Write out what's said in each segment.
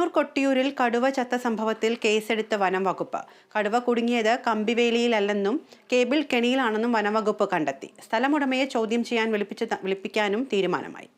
കണ്ണൂർ കൊട്ടിയൂരിൽ കടുവ ചത്ത സംഭവത്തിൽ കേസെടുത്ത വനം വകുപ്പ്. കടുവ കുടുങ്ങിയത് കമ്പിവേലിയിലല്ലെന്നും കേബിൾ കെണിയിലാണെന്നും വനംവകുപ്പ് കണ്ടെത്തി. സ്ഥലമുടമയെ ചോദ്യം ചെയ്യാൻ വിളിപ്പിച്ച് വിളിപ്പിക്കാനും തീരുമാനമായി.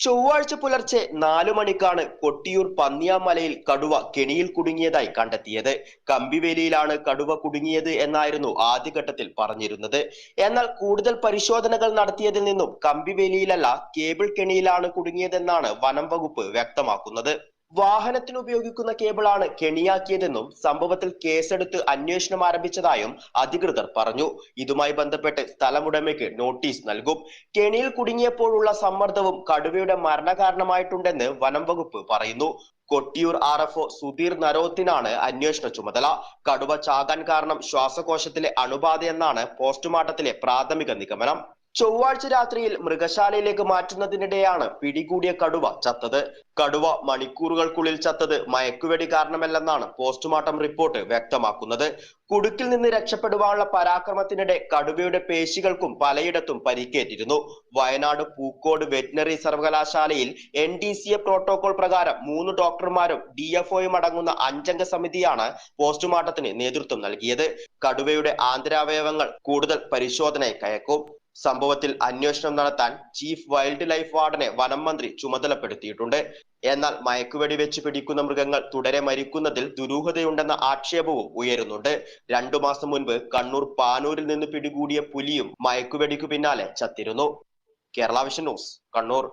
ചൊവ്വാഴ്ച പുലർച്ചെ നാലു മണിക്കാണ് കൊട്ടിയൂർ പന്നിയാമലയിൽ കടുവ കെണിയിൽ കുടുങ്ങിയതായി കണ്ടെത്തിയത്. കമ്പിവേലിയിലാണ് കടുവ കുടുങ്ങിയത് എന്നായിരുന്നു ആദ്യഘട്ടത്തിൽ പറഞ്ഞിരുന്നത്. എന്നാൽ കൂടുതൽ പരിശോധനകൾ നടത്തിയതിൽ നിന്നും കമ്പിവേലിയിലല്ല കേബിൾ കെണിയിലാണ് കുടുങ്ങിയതെന്നാണ് വനം വകുപ്പ് വ്യക്തമാക്കുന്നത്. വാഹനത്തിന് ഉപയോഗിക്കുന്ന കേബിളാണ് കെണിയാക്കിയതെന്നും സംഭവത്തിൽ കേസെടുത്ത് അന്വേഷണം ആരംഭിച്ചതായും അധികൃതർ പറഞ്ഞു. ഇതുമായി ബന്ധപ്പെട്ട് സ്ഥലമുടമയ്ക്ക് നോട്ടീസ് നൽകും. കെണിയിൽ കുടുങ്ങിയപ്പോഴുള്ള സമ്മർദ്ദവും കടുവയുടെ മരണകാരണമായിട്ടുണ്ടെന്ന് വനം വകുപ്പ് പറയുന്നു. Kottiyoor R F O Sudheer നരോത്തിനാണ് അന്വേഷണ ചുമതല. കടുവ ചാകാൻ കാരണം ശ്വാസകോശത്തിലെ അണുബാധയെന്നാണ് പോസ്റ്റ്മോർട്ടത്തിലെ പ്രാഥമിക നിഗമനം. ചൊവ്വാഴ്ച രാത്രിയിൽ മൃഗശാലയിലേക്ക് മാറ്റുന്നതിനിടെയാണ് പിടികൂടിയ കടുവ ചത്തത്. കടുവ മണിക്കൂറുകൾക്കുള്ളിൽ ചത്തത് മയക്കുവെടി കാരണമല്ലെന്നാണ് പോസ്റ്റ്മോർട്ടം റിപ്പോർട്ട് വ്യക്തമാക്കുന്നത്. കുടുക്കിൽ നിന്ന് രക്ഷപ്പെടുവാനുള്ള പരാക്രമത്തിനിടെ കടുവയുടെ പേശികൾക്കും പലയിടത്തും പരിക്കേറ്റിരുന്നു. വയനാട് പൂക്കോട് വെറ്റിനറി സർവകലാശാലയിൽ N D C A protocol പ്രകാരം മൂന്ന് ഡോക്ടർമാരും ഡി എഫ് ഒയും അടങ്ങുന്ന അഞ്ചംഗ സമിതിയാണ് പോസ്റ്റ്മോർട്ടത്തിന് നേതൃത്വം നൽകിയത്. കടുവയുടെ ആന്തരാവയവങ്ങൾ കൂടുതൽ പരിശോധനയ്ക്ക് അയക്കും. സംഭവത്തിൽ അന്വേഷണം നടത്താൻ ചീഫ് വൈൽഡ് ലൈഫ് വാർഡനെ വനം മന്ത്രി ചുമതലപ്പെടുത്തിയിട്ടുണ്ട്. എന്നാൽ മയക്കുവെടി വെച്ച് പിടിക്കുന്ന മൃഗങ്ങൾ തുടരെ മരിക്കുന്നതിൽ ദുരൂഹതയുണ്ടെന്ന ആക്ഷേപവും ഉയരുന്നുണ്ട്. രണ്ടു മാസം മുൻപ് കണ്ണൂർ പാനൂരിൽ നിന്ന് പിടികൂടിയ പുലിയും മയക്കുവെടിക്കു പിന്നാലെ ചത്തിരുന്നു. Kerala vision news Kannur.